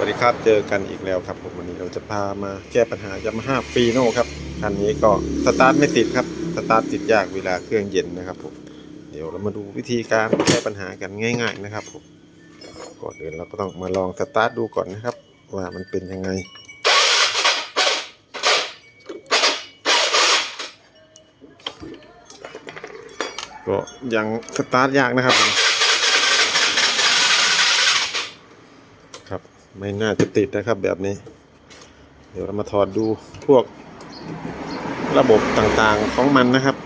วัสดีครับ เจอกันอีกแล้วครับผมวันนี้เราจะพามาแก้ปัญหายามาฮ่าฟีโน่ครับคันนี้ก็สตาร์ทไม่ติดครับสตาร์ทติดยากเวลาเครื่องเย็นนะครับผมเดี๋ยวเรามาดูวิธีการแก้ปัญหากันง่าย ๆนะครับผมก่อนอื่นเราก็ต้องมาลองสตาร์ทดูก่อนนะครับ ว่ามันเป็นยังไงก็ยังสตาร์ทยากนะครับผมครับ ไม่น่าจะติดนะครับแบบนี้ เดี๋ยวเรามาถอดดูพวกระบบต่างๆของมันนะครับ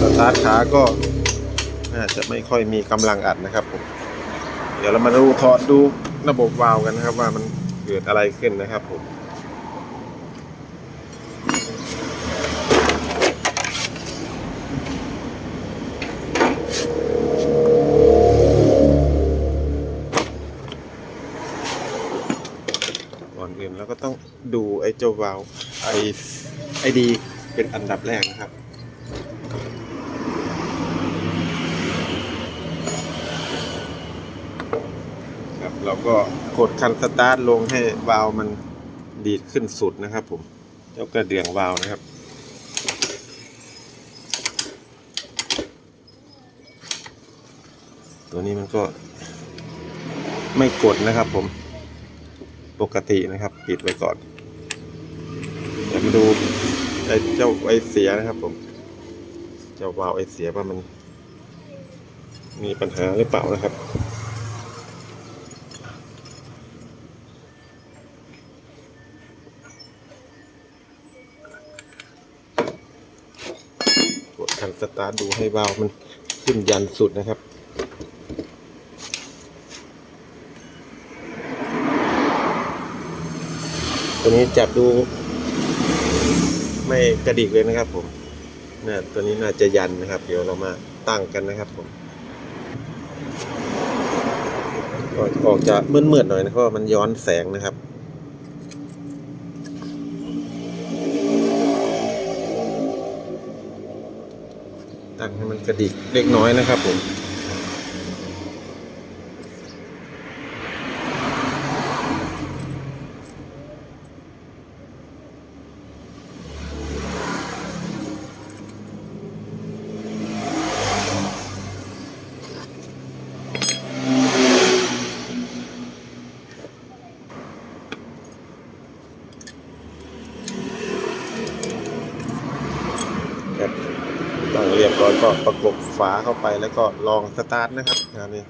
สตาร์ทขาก็น่าจะไม่ค่อยมีกำลังอัดนะครับผมเดี๋ยวเรามาดูถอดดูระบบวาล์วกันนะครับว่ามันเกิดอะไรขึ้นนะครับผม ก่อนอื่นเราก็ต้องดู ไอ้เจ้าวาล์วไอไอดีเป็นอันดับแรกนะครับครับ เราก็กดคันสตาร์ทลงให้วาล์วมันดีดขึ้นสุดนะครับผมเจ้ากระเดื่องวาล์วนะครับตัวนี้มันก็ไม่กดนะครับผมปกตินะครับ ปิดไว้ก่อน มาดูไอ้เจ้าไอเสียนะครับผม เจ้าวาล์วไอเสียว่ามัน มีปัญหาหรือเปล่านะครับกดคันสตาร์ทดูให้วาล์วมันขึ้นยันสุดนะครับตัวนี้จับดู ไม่กระดิกเลยนะครับผมเนี่ยตัวนี้น่าจะยันนะครับ เดี๋ยวเรามาตั้งกันนะครับผมก็ออกจะมืดๆหน่อยนะเพราะมันย้อนแสงนะครับตั้งให้มันกระดิกเล็กน้อยนะครับผม ครับตั้ งเรียบร้อยก็ประกบฝาเข้าไปแล้วก็ลองสตาร์ทนะครับงานนี้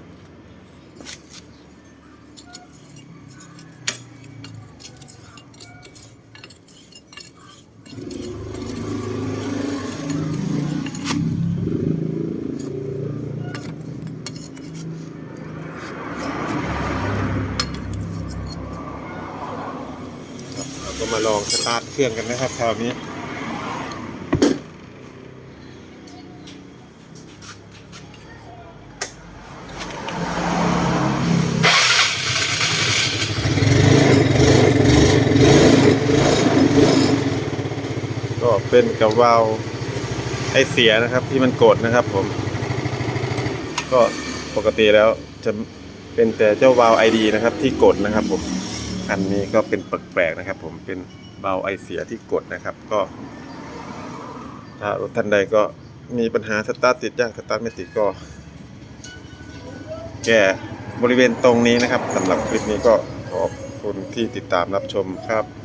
เราก็มาลองสตาร์ทเครื่องกันนะครับคราวนี้ ก็ เป็นกับวาล์วไอเสียนะครับ ที่มันกดนะครับผม ก็ปกติแล้วจะเป็นแต่เจ้าวาล์วไอดีนะครับ ที่กดนะครับผมอันนี้ก็เป็นแปลกๆนะครับ ผมเป็นวาล์วไอเสียที่กดนะครับก็ ถ้ารถท่านใดก็มีปัญหาสตาร์ทติดยากสตาร์ทไม่ติดก็ แก้บริเวณตรงนี้นะครับสำหรับคลิปนี้ก็ขอบคุณที่ติดตามรับชมครับ